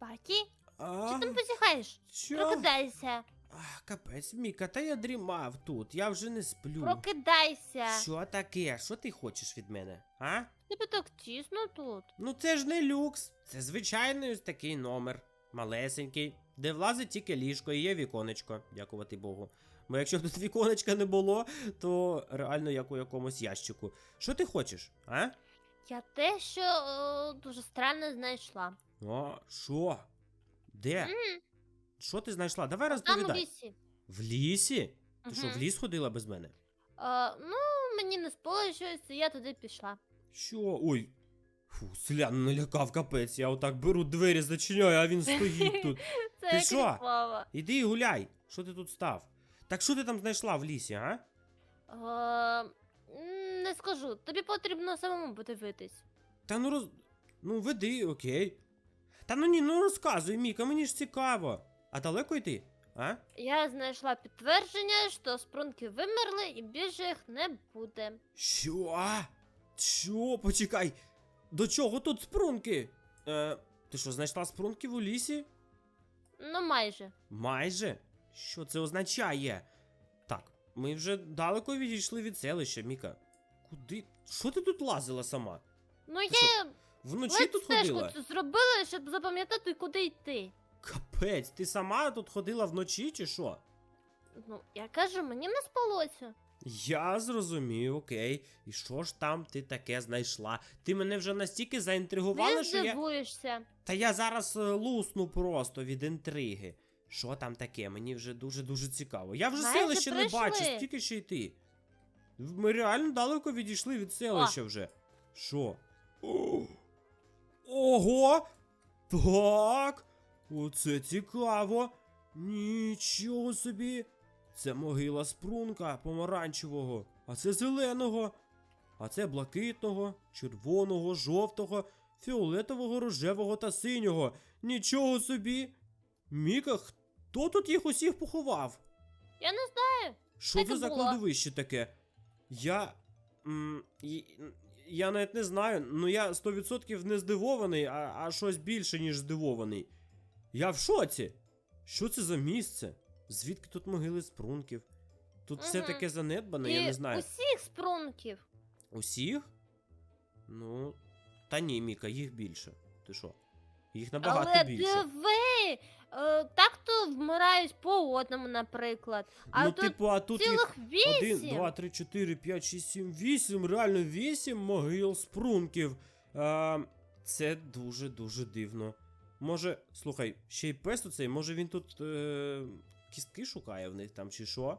Спакі? А, Що там позіхаєш? що? Прокидайся. Ах, капець, Міка, та я дрімав тут, я вже не сплю. Прокидайся. Що таке? Що ти хочеш від мене? А? Тебе так тісно тут. Ну це ж не люкс, це звичайний ось такий номер. Малесенький, де влазить тільки ліжко і є віконечко, дякувати Богу. Бо якщо б тут віконечка не було, то реально як у якомусь ящику. Що ти хочеш, а? Я те, що е, дуже странно знайшла. О, що? Де? Що ти знайшла? Давай Там у розповідай. лісі. В лісі? Ти що, в ліс ходила без мене? Е, ну, мені не спало щось, і я туди пішла. Що? Ой. Фу, селян налякав капець. Я отак беру двері, зачиняю, а він стоїть тут. Це Ти що? реклама. Іди і гуляй. Що ти тут став? Так що ти там знайшла в лісі, а? М, не скажу, тобі потрібно самому подивитись. Та ну роз. Ну, веди, окей. Та ну ні, ну розказуй, Міка, мені ж цікаво. А далеко йти? А? Я знайшла підтвердження, що спрунки вимерли і більше їх не буде. Що? Що? Почекай. До чого тут спрунки? Е, ти що, знайшла спрунків у лісі? Ну, майже. Майже? Що це означає? Так, ми вже далеко відійшли від селища, Міка. Куди? Що ти тут лазила сама? Ну, Ти що, я Вночі тут ходила? цю зробила, щоб запам'ятати, куди йти. Капець, ти сама тут ходила вночі чи що? Ну, я кажу, мені не спалося. Я зрозумів, окей. І що ж там ти таке знайшла? Ти мене вже настільки заінтригувала, Не що я. здивуєшся. Та я зараз е, лусну просто від інтриги. Що там таке? Мені вже дуже-дуже цікаво. Я вже Майже селище не бачу, скільки ще йти. Ми реально далеко відійшли від селища вже. Що? О! Ого! Так! Оце цікаво! Нічого собі! Це могила спрунка помаранчевого, а це зеленого, а це блакитного, червоного, жовтого, фіолетового, рожевого та синього. Нічого собі! Міка, хто тут їх усіх поховав? Я не знаю. Що це за було. кладовище таке? Я. М, і- я навіть не знаю, ну я 100% не здивований, а, а щось більше, ніж здивований. Я в шоці. Що це за місце? Звідки тут могили спрунків? Тут все таке занедбане, І я не знаю. усіх спрунків. Усіх? Ну. Та ні, Міка, їх більше. Ти що? Їх набагато Але більше. диви, е, так то вмирають по одному, наприклад. А ну, тут типу, а тут їх цілих вісім. 1, 2, 3, 4, 5, 6, 7, 8, реально 8 могил спрунків. А, це дуже-дуже дивно. Може, слухай, ще й пес оцей, може він тут е, кістки шукає в них там чи що?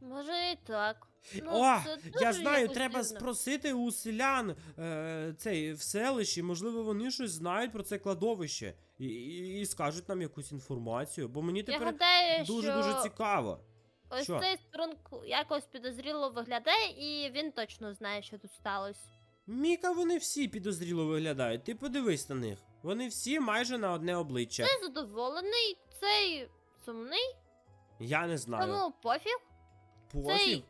Може і так. Ну, О, це я знаю, якось треба дивно. спросити у селян е, цей в селищі, можливо, вони щось знають про це кладовище і, і, і скажуть нам якусь інформацію, бо мені Я тепер гадаю, дуже-дуже що цікаво. ось Що? цей спрунг якось підозріло виглядає, і він точно знає, що тут сталося. Міка, вони всі підозріло виглядають. Ти подивись на них. Вони всі майже на одне обличчя. Цей задоволений, цей сумний, Я не знаю. тому пофіг. Пофіг. Цей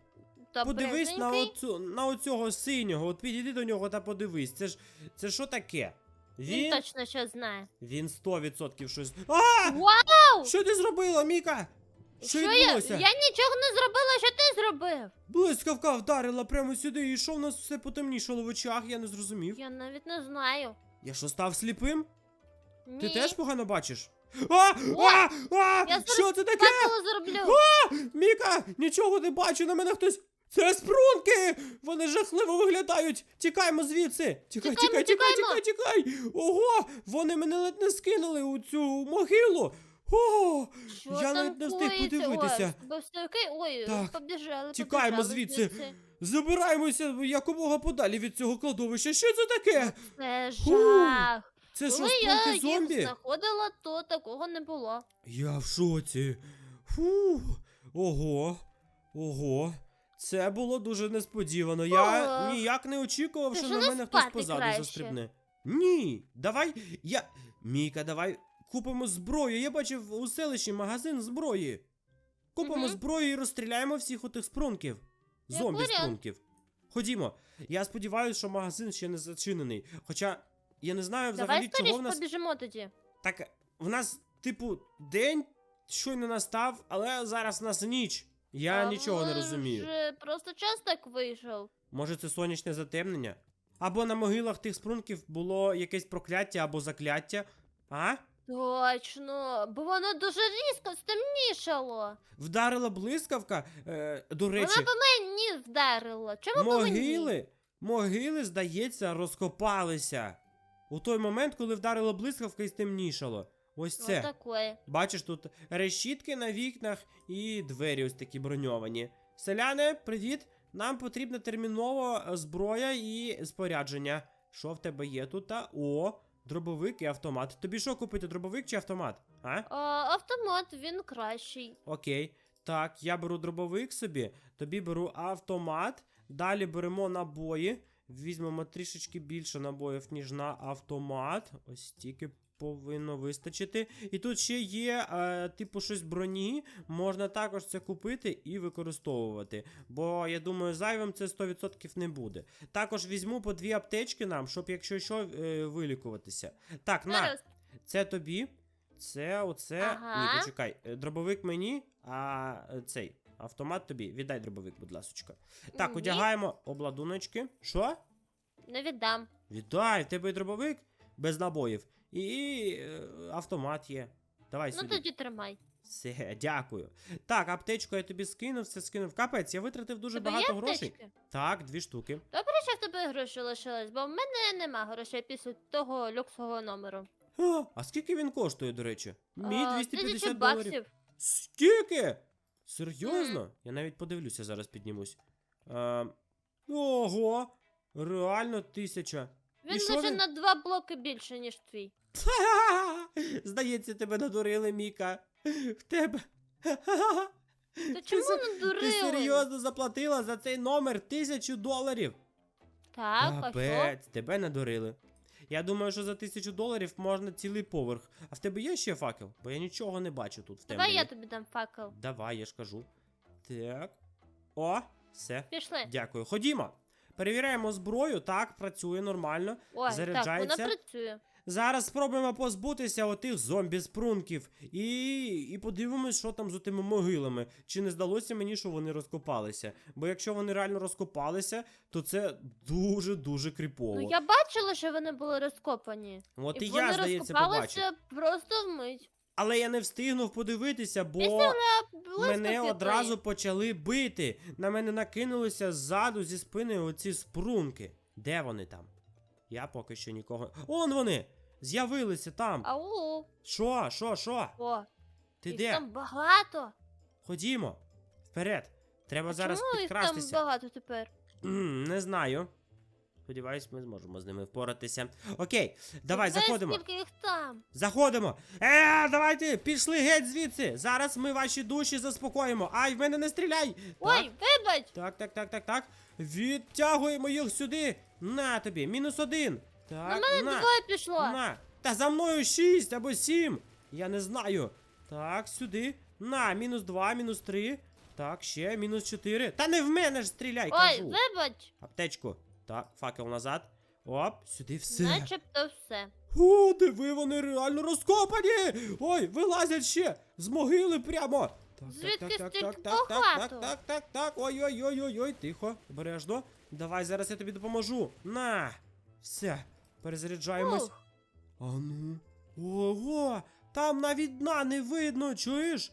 Подивись на, оцю, на оцього синього. От підійди до нього та подивись. Це ж це що таке? Він Він. точно що знає. Він 100% щось. А! Вау! Що ти зробила, Міка? Що, я? відбулося? Я нічого не зробила, що ти зробив? Блискавка вдарила прямо сюди, і що в нас все потемнішало в очах, я не зрозумів. Я навіть не знаю. Я що став сліпим? Ні. Ти теж погано бачиш? А! А! А! Я Що це таке? Факело зроблю. Міка, нічого не бачу, на мене хтось. Це спрунки! Вони жахливо виглядають! Тікаємо звідси! Тікай, тікай, тікай, тікай, тікай! Ого! Вони мене ледь не скинули у цю могилу! О! Що я навіть не встиг коїться? подивитися. Ой, все? Ой, Так, побіжали, тікаємо побіжали звідси. Забираємося якомога подалі від цього кладовища. Що це таке? Це Фу, жах. Це що, Коли я їх зомбі? знаходила, то такого не було. Я в шоці. Фу. Ого. Ого. Це було дуже несподівано. Я Ох. ніяк не очікував, Ти що ж на не мене хтось спати позаду краще. застрибне. Ні, давай. Я. Міка, давай купимо зброю. Я бачив у селищі магазин зброї. Купимо Мгм. зброю і розстріляємо всіх отих спрунків. Як Зомбі варіант. спрунків. Ходімо. Я сподіваюся, що магазин ще не зачинений. Хоча я не знаю взагалі, Давай чого в нас. побіжимо тоді. Так, в нас, типу, день щойно настав, але зараз в нас ніч. Я А нічого не розумію. Може, просто час так вийшов. Може, це сонячне затемнення? Або на могилах тих спрунків було якесь прокляття або закляття. А? Точно, бо воно дуже різко стемнішало. Вдарила блискавка. Е, до речі, Вона по мені вдарила. Чому по мені? могили, могили, здається, розкопалися. У той момент, коли вдарила блискавка і стемнішало. Ось це. Отакое. Бачиш, тут решітки на вікнах і двері ось такі броньовані. Селяне, привіт! Нам потрібна терміново зброя і спорядження. Що в тебе є тут? Та? О, дробовик і автомат. Тобі що купити, дробовик чи автомат? А? А, автомат, він кращий. Окей. Так, я беру дробовик собі, тобі беру автомат. Далі беремо набої. Візьмемо трішечки більше набоїв, ніж на автомат. Ось стільки повинно вистачити. І тут ще є, е, типу, щось броні. Можна також це купити і використовувати. Бо я думаю, зайвим це 100% не буде. Також візьму по дві аптечки нам, щоб якщо що, е, вилікуватися. Так, на. Це тобі. Це оце. Ага. Ні, почекай. Е, Дробовик мені, а е, цей автомат тобі. Віддай дробовик, будь ласочка. Так, Ні. одягаємо обладуночки. Що? Не віддам. Віддай, в тебе і дробовик без набоїв. І е, автомат є. Давай Ну тоді тримай. Все, дякую. Так, аптечку я тобі скинув, все скинув. Капець, я витратив дуже Тебе багато є грошей. аптечки? Так, дві штуки. Добре, що в тебе гроші лишились, бо в мене нема грошей після того люксового номеру. А, а скільки він коштує, до речі? Мій А, 250 тисячу доларів. баксів. Скільки? Серйозно? Я навіть подивлюся, зараз піднімусь. Е, ого! Реально тисяча. Він що лише він? на два блоки більше, ніж твій. Здається, тебе надурили, Міка. В тебе. Ти чому се- не дурили? Ти серйозно заплатила за цей номер тисячу доларів. Так, а що? Капець, тебе надурили. Я думаю, що за тисячу доларів можна цілий поверх. А в тебе є ще факел? Бо я нічого не бачу тут в темряві. Давай я тобі дам факел. Давай, я ж кажу. Так. О, все. Пішли. Дякую. Ходімо. Перевіряємо зброю. Так, працює нормально. Ой, так, Заряджається. вона працює. Зараз спробуємо позбутися отих зомбі-спрунків. І, і подивимось, що там з тими могилами. Чи не здалося мені, що вони розкопалися? Бо якщо вони реально розкопалися, то це дуже-дуже кріпово. Ну я бачила, що вони були розкопані. От і, і я, здається, побачив. розкопалися просто вмить. Але я не встигнув подивитися, бо. Мене одразу почали бити. На мене накинулися ззаду зі спини оці спрунки. Де вони там? Я поки що нікого. Он вони! З'явилися там. Ау, Що, що, що? о, Ти їх де? там багато. Ходімо. Вперед. Треба А зараз чому їх там підкрастися. багато тепер? Не знаю. Сподіваюсь, ми зможемо з ними впоратися. Окей, давай, Знаєш, заходимо. Скільки їх там? Заходимо. Е, давайте, пішли геть звідси. Зараз ми ваші душі заспокоїмо. Ай, в мене не стріляй. Так. Ой, вибач! Так, так, так, так, так. Відтягуємо їх сюди. На тобі, мінус один. Так, На мене на, двоє пішло. на. Та за мною шість або сім. Я не знаю. Так, сюди. На, мінус два, мінус три. Так, ще мінус чотири. Та не в мене ж стріляй, Ой, кажу. вибач! Аптечку. Так, факел назад. Оп, сюди все. Начебто все. О, диви, вони реально розкопані! Ой, вилазять ще з могили прямо. Так, Звідки так, так, стільки так, так, так, багато? так, так, так, так. Ой, ой, ой, ой, ой, тихо, обережно. Давай, зараз я тобі допоможу. На! Все, перезаряджаємось. Ух, А ну. Ого! Там навіть дна не видно, чуєш?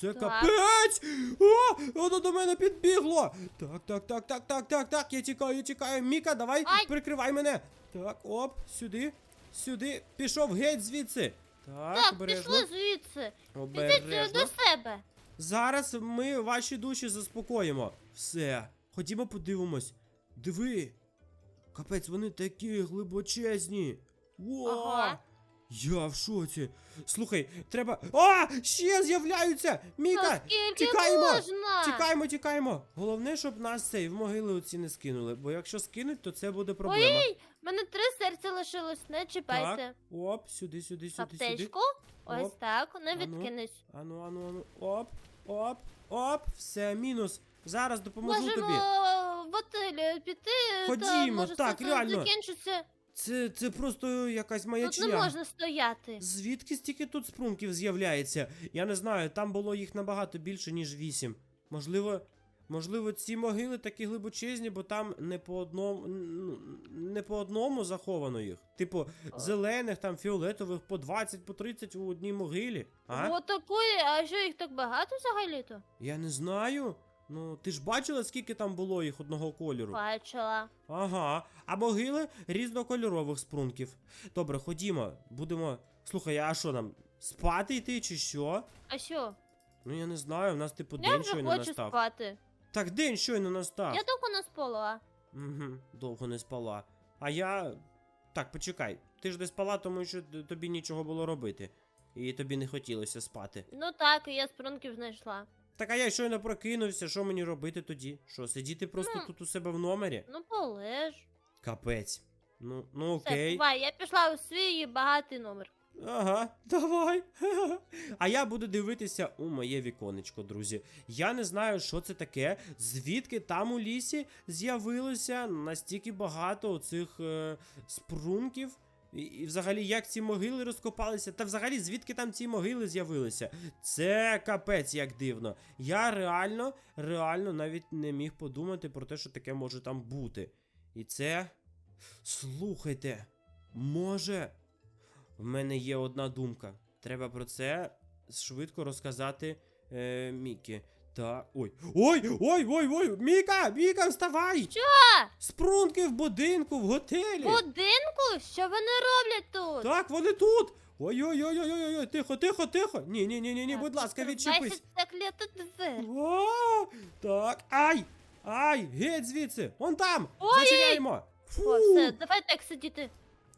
Це Так. капець! О, воно до мене підбігло! Так, так, так, так, так, так, так, я тікаю, я тікаю. Міка, давай, Ай! прикривай мене. Так, оп, сюди, сюди, пішов геть звідси. Так, так, обережно. пішли звідси. Підіть Обережно. до себе. Зараз ми ваші душі заспокоїмо. Все, ходімо подивимось. Диви. Капець, вони такі глибочезні. О! Ага. Я в шоці. Слухай, треба. А! Ще з'являються! Міка! Та скільки тікаємо! можна? Тікаємо, тікаємо! Головне, щоб нас цей в могили оці не скинули, бо якщо скинуть, то це буде проблема. Ой, мене три серця лишилось, не чіпайте. Так, оп, сюди, сюди, сюди, сюди. Аптечку. Ось Оп. так, не Ану. відкинусь. Ану, ану, ану. Оп, оп, оп, все, мінус. Зараз допоможу Можемо тобі. в отелі піти, Ходімо, та може так, реально. закінчиться. Це, це просто якась Тут маячня. не можна стояти. Звідки стільки тут спрунків з'являється? Я не знаю, там було їх набагато більше, ніж вісім. Можливо, можливо, ці могили такі глибочезні, бо там не по одному, ну, не по одному заховано їх. Типу, А. зелених, там фіолетових по 20, по 30 у одній могилі. А? О, такої, а що їх так багато взагалі-то? Я не знаю. Ну, ти ж бачила, скільки там було їх одного кольору? Бачила. Ага, а могили різнокольорових спрунків. Добре, ходімо, будемо. Слухай, а що нам? Спати йти чи що? А що? Ну я не знаю, у нас типу Я день вже щойно хочу настав. спати. Так, день щойно настав. Я довго не спала. Угу, довго не спала. А я. Так, почекай. Ти ж не спала, тому що т- тобі нічого було робити. І тобі не хотілося спати. Ну так, і я спрунків знайшла. Так а я щойно прокинувся, що мені робити тоді? Що, сидіти просто Ну. тут у себе в номері? Ну полеж. Капець. Ну, ну Все, окей. бувай, я пішла у свій багатий номер. Ага, давай. А я буду дивитися у моє віконечко, друзі. Я не знаю, що це таке, звідки там у лісі з'явилося настільки багато оцих е, спрунків. І, і взагалі, як ці могили розкопалися, та взагалі звідки там ці могили з'явилися? Це капець як дивно. Я реально, реально навіть не міг подумати про те, що таке може там бути. І це. Слухайте, може. В мене є одна думка. Треба про це швидко розказати е, Мікі. Та. Ой. Ой! Ой, ой, ой! Міка! Міка, вставай! Що? Спрунки в будинку, в готелі! Будинку? Що вони роблять тут? Так, вони тут! Ой-ой-ой-ой-ой, тихо, тихо, тихо! Ні, ні, ні, ні, ні, будь ласка, відчепись. заклята двері. О, так, ай! Ай, геть звідси! Вон там! Ой! Зачиняємо! Фу! О, все, давай так сидіти.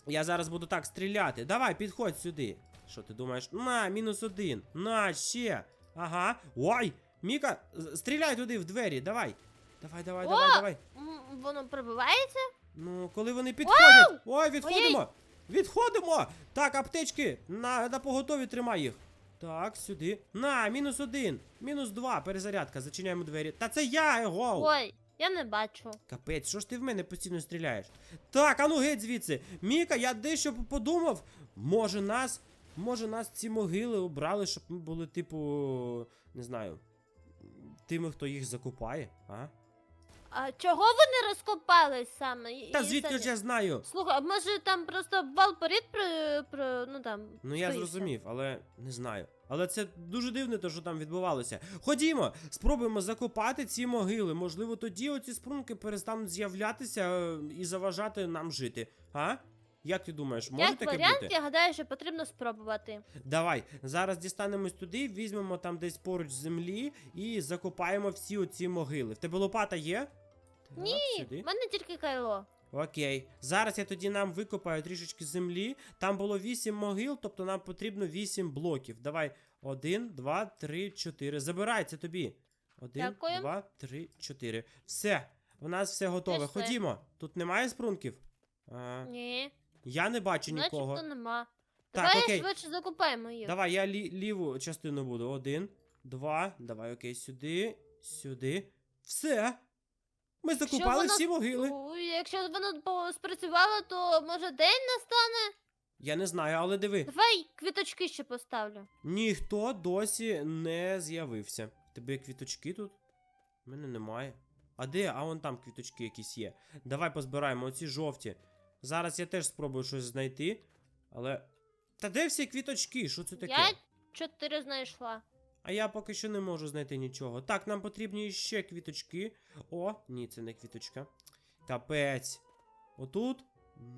Я зараз буду так стріляти. Давай, підходь сюди. Що ти думаєш? На, мінус один. На, ще. Ага. Ой! Міка, стріляй туди в двері, давай. Давай, давай, О! давай, давай. М, Воно пробивається? Ну, коли вони підходять. Ой, відходимо! Відходимо! Так, аптечки! На, на поготові тримай їх. Так, сюди. На, мінус один. Мінус два. Перезарядка. Зачиняємо двері. Та це я, его! Ой, я не бачу. Капець, що ж ти в мене постійно стріляєш? Так, а ну геть звідси. Міка, я дещо подумав. Може нас. Може нас ці могили обрали, щоб ми були, типу. Не знаю. Тими, хто їх закопає, а? А чого вони розкопались саме? І- Та і звідки самі? ж я знаю? Слухай, а може там просто валпорід про, про ну там. Ну я стоїть? зрозумів, але не знаю. Але це дуже дивно, те, що там відбувалося. Ходімо, спробуємо закопати ці могили. Можливо, тоді оці спрунки перестануть з'являтися е, і заважати нам жити. А? Як ти думаєш, може Як таке варіант, бути? я гадаю, що потрібно спробувати. Давай, зараз дістанемось туди, візьмемо там десь поруч землі і закопаємо всі оці могили. В тебе лопата є? Так, Ні, сюди. в мене тільки кайло. Окей. Зараз я тоді нам викопаю трішечки землі. Там було 8 могил, тобто нам потрібно 8 блоків. Давай. Один, два, три, чотири. Забирай, це тобі. Один, Дякую. два, три, чотири. Все. У нас все готове. Пішли. Ходімо. Тут немає спрунків? А, Ні, я не бачу нікого. начебто нема. Так, Давай окей. швидше закупаємо їх. Давай, я лі- ліву частину буду. Один, два. Давай, окей, сюди, сюди. Все. Ми закупали воно- всі могили. Ой, Якщо воно по- спрацювало, то може день настане? Я не знаю, але диви. Давай квіточки ще поставлю. Ніхто досі не з'явився. В Тебе є квіточки тут? У мене немає. А де? А вон там квіточки якісь є. Давай позбираємо оці жовті. Зараз я теж спробую щось знайти. Але. Та де всі квіточки? Що це таке? Я чотири знайшла. А я поки що не можу знайти нічого. Так, нам потрібні ще квіточки. О, ні, це не квіточка. Капець. Отут?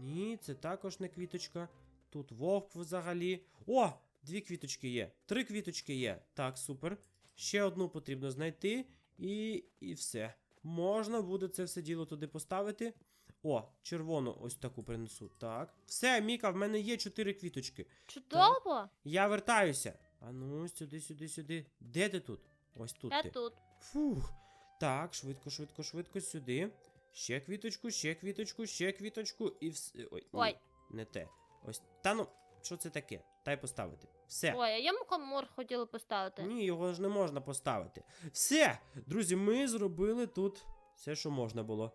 Ні, це також не квіточка. Тут вовк взагалі. О! Дві квіточки є. Три квіточки є. Так, супер. Ще одну потрібно знайти. І. і все. Можна буде це все діло туди поставити. О, червону ось таку принесу. Так. Все, Міка, в мене є чотири квіточки. Чудово! Я вертаюся. А ну, сюди, сюди, сюди. Де ти тут? Ось тут Я ти. тут. Фух. Так, швидко, швидко, швидко сюди. Ще квіточку, ще квіточку, ще квіточку і все. Ой, ні, не те. Ось. Та ну, що це таке? Дай поставити. Все. Ой, а я мухомор хотіла поставити. Ні, його ж не можна поставити. Все! Друзі, ми зробили тут все, що можна було.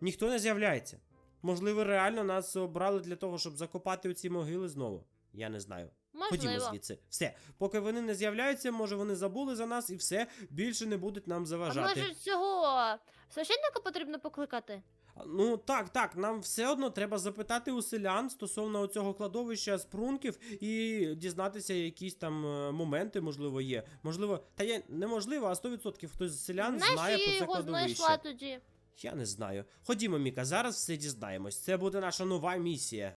Ніхто не з'являється. Можливо, реально нас обрали для того, щоб закопати оці могили знову. Я не знаю. Ходімо звідси. Все. Поки вони не з'являються, може вони забули за нас і все більше не будуть нам А заважати. може цього священника потрібно покликати? Ну так, так, нам все одно треба запитати у селян стосовно цього кладовища спрунків і дізнатися якісь там е, моменти, можливо, є. Можливо, та я неможливо, а 100% хтось з селян Знаєш, знає про це його кладовище. знайшла тоді. Я не знаю. Ходімо, Міка, зараз все дізнаємось. Це буде наша нова місія.